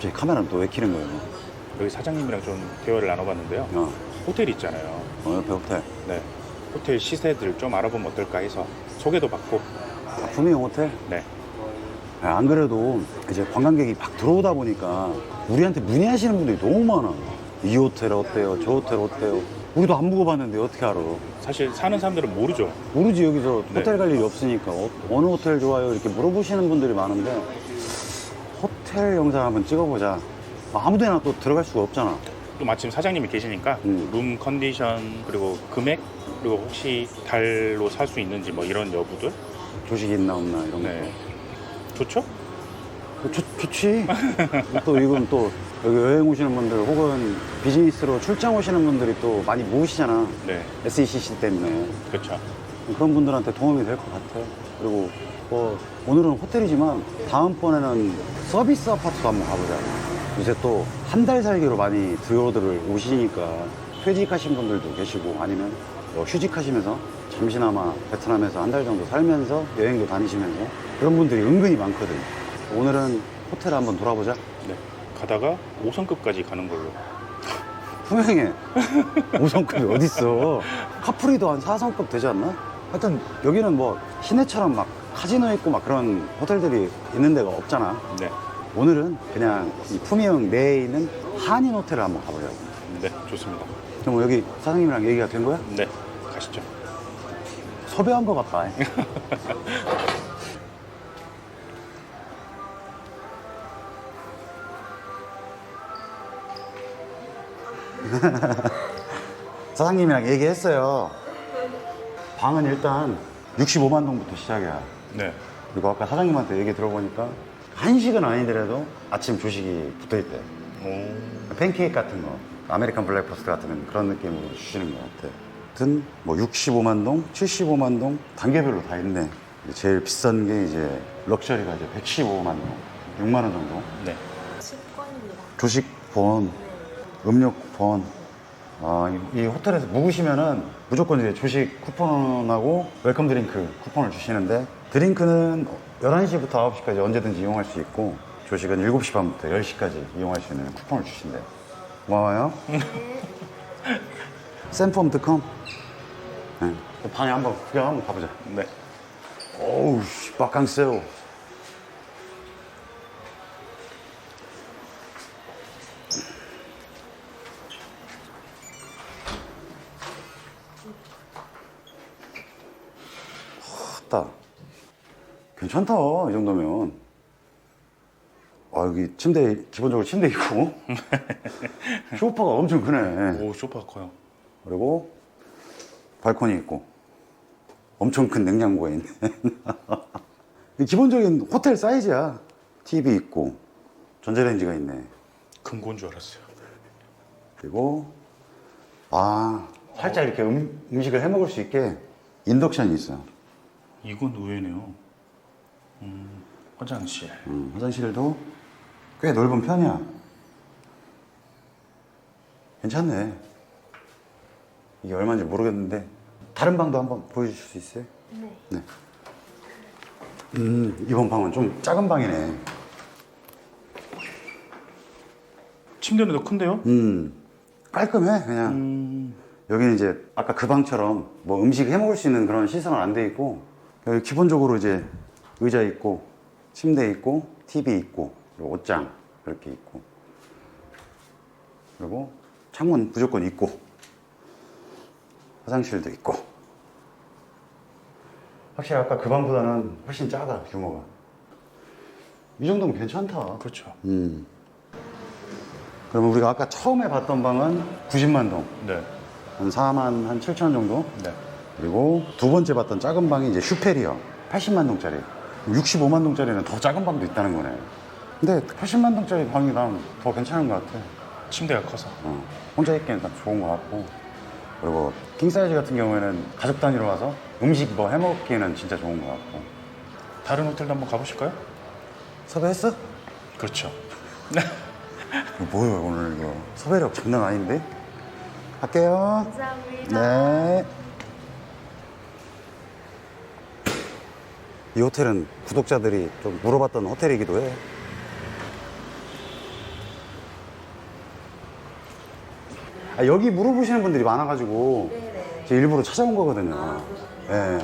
갑자기 카메라는 또왜 키는 거예요? 여기 사장님이랑 좀 대화를 나눠봤는데요. 어, 호텔 있잖아요. 어 옆에 호텔. 네. 호텔 시세들 좀 알아보면 어떨까 해서 소개도 받고. 아, 품위형 호텔? 네. 아, 안 그래도 이제 관광객이 막 들어오다 보니까 우리한테 문의하시는 분들이 너무 많아. 이 호텔 어때요? 저 호텔 어때요? 우리도 안 묵어봤는데 어떻게 알아? 사실 사는 사람들은 모르죠. 모르지 여기서 네. 호텔 갈 일이 없으니까 어, 느 호텔 좋아요 이렇게 물어보시는 분들이 많은데 호텔 영상 한번 찍어보자. 아무데나 또 들어갈 수가 없잖아. 또 마침 사장님이 계시니까 음. 룸 컨디션 그리고 금액 그리고 혹시 달로 살 수 있는지 뭐 이런 여부들? 조식이 있나 없나 이런 네. 좋죠? 거 좋, 좋지. 또 이건 또 여기 여행 오시는 분들 혹은 비즈니스로 출장 오시는 분들이 또 많이 모으시잖아. 네. SECC 때문에. 그렇죠. 그런 분들한테 도움이 될 것 같아. 그리고 뭐 오늘은 호텔이지만 다음번에는 서비스 아파트도 한번 가보자 요새 또 한 달 살기로 많이 들어오들 오시니까 퇴직하신 분들도 계시고 아니면 뭐 휴직하시면서 잠시나마 베트남에서 한 달 정도 살면서 여행도 다니시면서 그런 분들이 은근히 많거든 오늘은 호텔 한번 돌아보자. 네. 가다가 5성급까지 가는 걸로. 분명해. 5성급이 어딨어? 카프리도 한 4성급 되지 않나? 하여튼 여기는 뭐 시내처럼 막 카지노 있고 막 그런 호텔들이 있는 데가 없잖아. 네, 오늘은 그냥 이 품위형 내에 있는 한인 호텔을 한번 가보려고. 네 좋습니다. 그럼 여기 사장님이랑 얘기가 된 거야? 네 가시죠. 섭외한 거 같다 사장님이랑 얘기했어요. 방은 일단 65만 동부터 시작이야 네. 그리고 아까 사장님한테 얘기 들어보니까 한식은 아니더라도 아침 조식이 붙어 있대. 오, 팬케이크 같은 거 아메리칸 블랙퍼스트 같은 그런 느낌으로 주시는 것 같아. 하여튼 뭐 65만 동, 75만 동 단계별로 다 있네. 제일 비싼 게 이제 럭셔리가 이제 115만 동 6만 원 정도? 네. 식권입니다. 조식 본, 음료 쿠폰 아, 이, 이 호텔에서 묵으시면은 무조건 이제 조식 쿠폰하고 웰컴 드링크 쿠폰을 주시는데 드링크는 11시부터 9시까지 언제든지 이용할 수 있고 조식은 7시 반부터 10시까지 이용할 수 있는 쿠폰을 주신대 고마워요. 샘폼드컴. 네. 방에 한번 구경 한번 가보자. 네. 어우 씨 바캉스요 좋다 괜찮다 이 정도면 아 여기 침대 기본적으로 침대 있고 소파가 엄청 크네 오 소파 커요 그리고 발코니 있고 엄청 큰 냉장고가 있네. 기본적인 호텔 사이즈야. TV 있고 전자레인지가 있네. 금고인 줄 알았어요 그리고 아 살짝 이렇게 음, 음식을 해 먹을 수 있게 인덕션이 있어. 이건 의외네요 음, 화장실 음, 화장실도 꽤 넓은 편이야. 괜찮네. 이게 얼마인지 모르겠는데 다른 방도 한번 보여주실 수 있어요? 네. 네. 음, 이번 방은 좀 작은 방이네. 침대는 더 큰데요? 음, 깔끔해, 그냥. 음, 여기는 이제 아까 그 방처럼 뭐 음식 해 먹을 수 있는 그런 시설은 안 돼 있고, 여기 기본적으로 이제 의자 있고, 침대 있고, TV 있고, 옷장 이렇게 있고, 그리고 창문 무조건 있고, 화장실도 있고. 확실히 아까 그 방보다는 훨씬 작아, 규모가. 이 정도면 괜찮다. 그렇죠 음. 그러면 우리가 아까 처음에 봤던 방은 90만 동, 네, 한 4만 한 7천 정도. 네. 그리고 두 번째 봤던 작은 방이 이제 슈페리어, 80만 동짜리. 65만 동짜리는 더 작은 방도 있다는 거네. 근데 80만 동짜리 방이 난 더 괜찮은 것 같아. 침대가 커서 어, 혼자 있기엔 딱 좋은 것 같고. 그리고 킹사이즈 같은 경우에는 가족 단위로 와서 음식 뭐 해먹기에는 진짜 좋은 것 같고. 다른 호텔도 한번 가보실까요? 섭외했어? 그렇죠 이거 뭐야 오늘 이거 섭외력 장난 아닌데? 갈게요. 감사합니다. 네. 이 호텔은 구독자들이 좀 물어봤던 호텔이기도 해. 아, 여기 물어보시는 분들이 많아가지고 제가 일부러 찾아온 거거든요. 아, 예.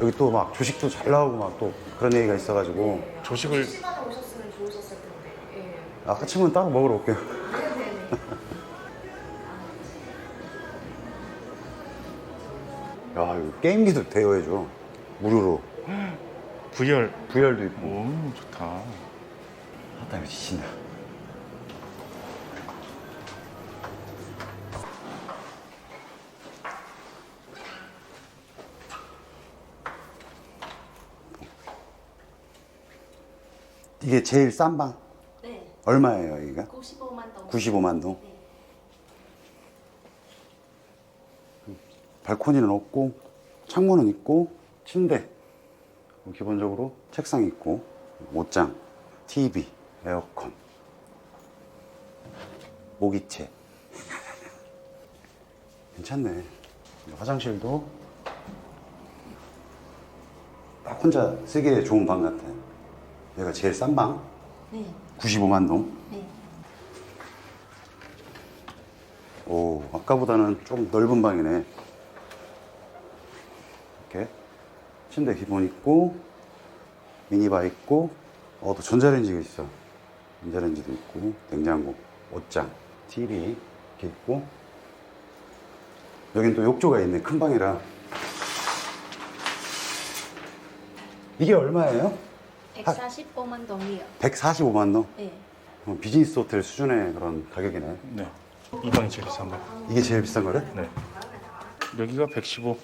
여기 또 막 조식도 잘 나오고 막 또 그런 얘기가 있어가지고 조식을 시간에 오셨으면 좋으셨을 텐데. 예. 아까 침은 따로 먹으러 올게요. 네네. 네, 네. 야, 이거 게임기도 대여해줘. 무료로. VR. VR도 있고. 오 좋다. 아따, 이거 지친다. 이게 제일 싼 방? 네. 얼마예요, 여기가? 95만 동. 95만 동? 네. 발코니는 없고, 창문은 있고, 침대. 뭐 기본적으로 책상 있고, 옷장, TV, 에어컨, 모기채. 괜찮네. 화장실도 딱 혼자 쓰기에 좋은 방 같아. 얘가 제일 싼 방, 네. 95만 동. 네. 오, 아까보다는 좀 넓은 방이네. 이렇게. 침대 기본 있고, 미니바 있고, 어, 또 전자레인지가 있어. 전자레인지도 있고, 냉장고, 옷장, TV 이렇게 있고, 여긴 또 욕조가 있네. 큰 방이라. 이게 얼마예요? 145만 동이요. 145만 동? 네. 어, 비즈니스 호텔 수준의 그런 가격이네. 네. 이 방이 제일 비싼 방. 이게 제일 비싼 거래? 네. 여기가 115.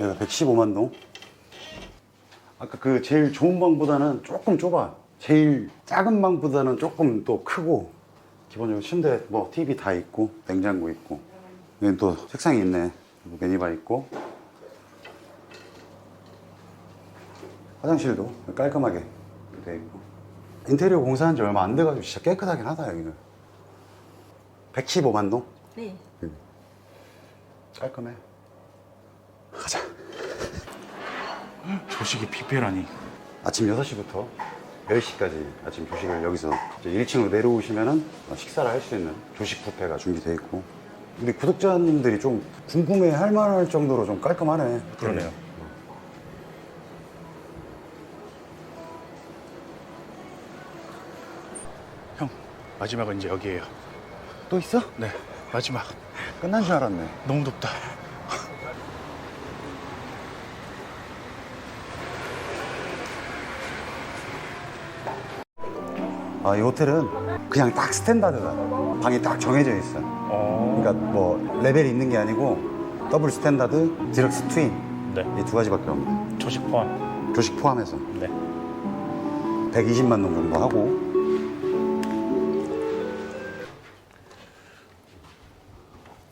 얘가 115만 동. 아까 그 제일 좋은 방보다는 조금 좁아. 제일 작은 방보다는 조금 또 크고. 기본적으로 침대, 뭐 TV 다 있고, 냉장고 있고. 여기 또 책상이 있네. 매니바 있고. 화장실도 깔끔하게 돼 있고. 인테리어 공사한 지 얼마 안 돼가지고 진짜 깨끗하긴 하다 여기는. 115만 동? 네. 깔끔해. 가자. 조식이 뷔페라니. 아침 6시부터 10시까지 아침 조식을 여기서 이제 1층으로 내려오시면은 식사를 할 수 있는 조식 뷔페가 준비되어 있고 우리 구독자님들이 좀 궁금해 할 만할 정도로 좀 깔끔하네. 그러네요. 형 마지막은 이제 여기에요. 또 있어? 네. 마지막. 끝난 줄 알았네. 너무 덥다. 아, 이 호텔은 그냥 딱 스탠다드다. 방이 딱 정해져 있어. 어. 그러니까 뭐 레벨이 있는 게 아니고 더블 스탠다드, 디럭스 트윈 네. 이 두 가지밖에 없네. 조식 포함. 조식 포함해서 네. 120만 동 정도 하고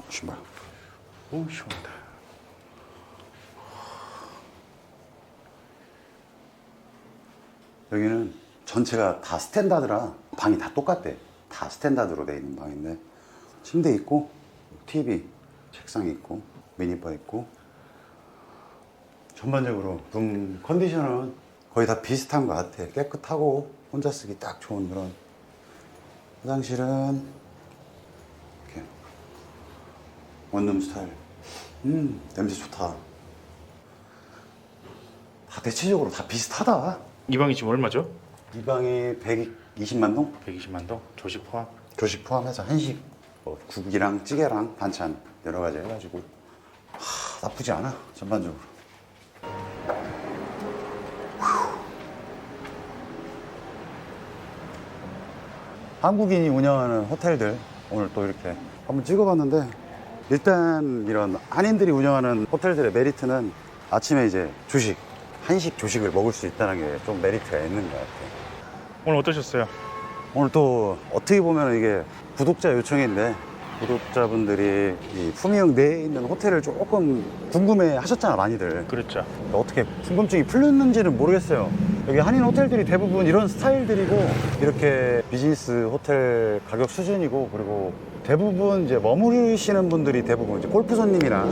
신발. 오 시원하다. 여기는 전체가 다 스탠다드라 방이 다 똑같대. 다 스탠다드로 돼 있는 방인데 침대 있고 TV, 책상 있고 미니바 있고 전반적으로 룸 컨디션은 거의 다 비슷한 것 같아. 깨끗하고 혼자 쓰기 딱 좋은 그런 화장실은 이렇게 원룸 스타일. 음 냄새 좋다. 다 대체적으로 다 비슷하다. 이 방이 지금 얼마죠? 이 방이 120만 동? 120만 동. 조식 포함. 조식 포함해서 한식, 뭐 국이랑 찌개랑 반찬 여러 가지 해가지고 하, 나쁘지 않아 전반적으로. 휴. 한국인이 운영하는 호텔들 오늘 또 이렇게 한번 찍어봤는데 일단 이런 한인들이 운영하는 호텔들의 메리트는 아침에 이제 조식, 한식 조식을 먹을 수 있다는 게 좀 메리트가 있는 것 같아요. 오늘 어떠셨어요? 오늘 또 어떻게 보면 이게 구독자 요청인데 구독자분들이 이 품위역 내에 있는 호텔을 조금 궁금해 하셨잖아 많이들. 그랬죠. 어떻게 궁금증이 풀렸는지는 모르겠어요. 여기 한인 호텔들이 대부분 이런 스타일들이고 이렇게 비즈니스 호텔 가격 수준이고 그리고 대부분 이제 머무르시는 분들이 대부분 이제 골프 손님이나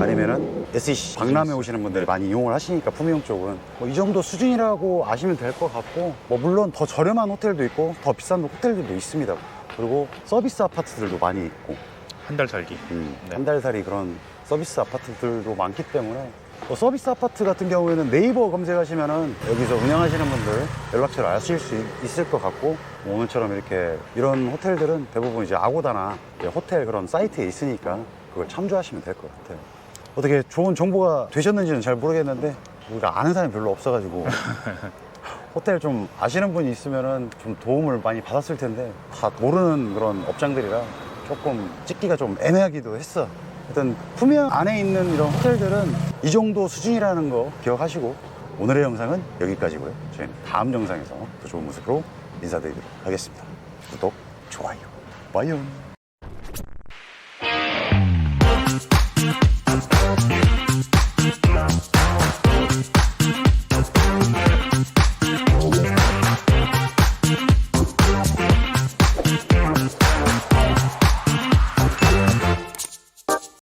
아니면은 SEC 박람회 오시는 분들이 많이 이용을 하시니까 품위용 쪽은. 뭐 이 정도 수준이라고 아시면 될 것 같고 뭐 물론 더 저렴한 호텔도 있고 더 비싼 호텔들도 있습니다 그리고 서비스 아파트들도 많이 있고 한 달 살기. 음, 네. 한달 살이 그런 서비스 아파트들도 많기 때문에 뭐 서비스 아파트 같은 경우에는 네이버 검색하시면은 여기서 운영하시는 분들 연락처를 아실 수 있- 있을 것 같고 뭐 오늘처럼 이렇게 이런 호텔들은 대부분 이제 아고다나 이제 호텔 그런 사이트에 있으니까 그걸 참조하시면 될 것 같아요. 어떻게 좋은 정보가 되셨는지는 잘 모르겠는데 우리가 아는 사람이 별로 없어가지고 호텔 좀 아시는 분이 있으면은 좀 도움을 많이 받았을 텐데 다 모르는 그런 업장들이라 조금 찍기가 좀 애매하기도 했어. 하여튼 품양 안에 있는 이런 호텔들은 이 정도 수준이라는 거 기억하시고 오늘의 영상은 여기까지고요. 저희는 다음 영상에서 더 좋은 모습으로 인사드리도록 하겠습니다. 구독, 좋아요, 빠이용.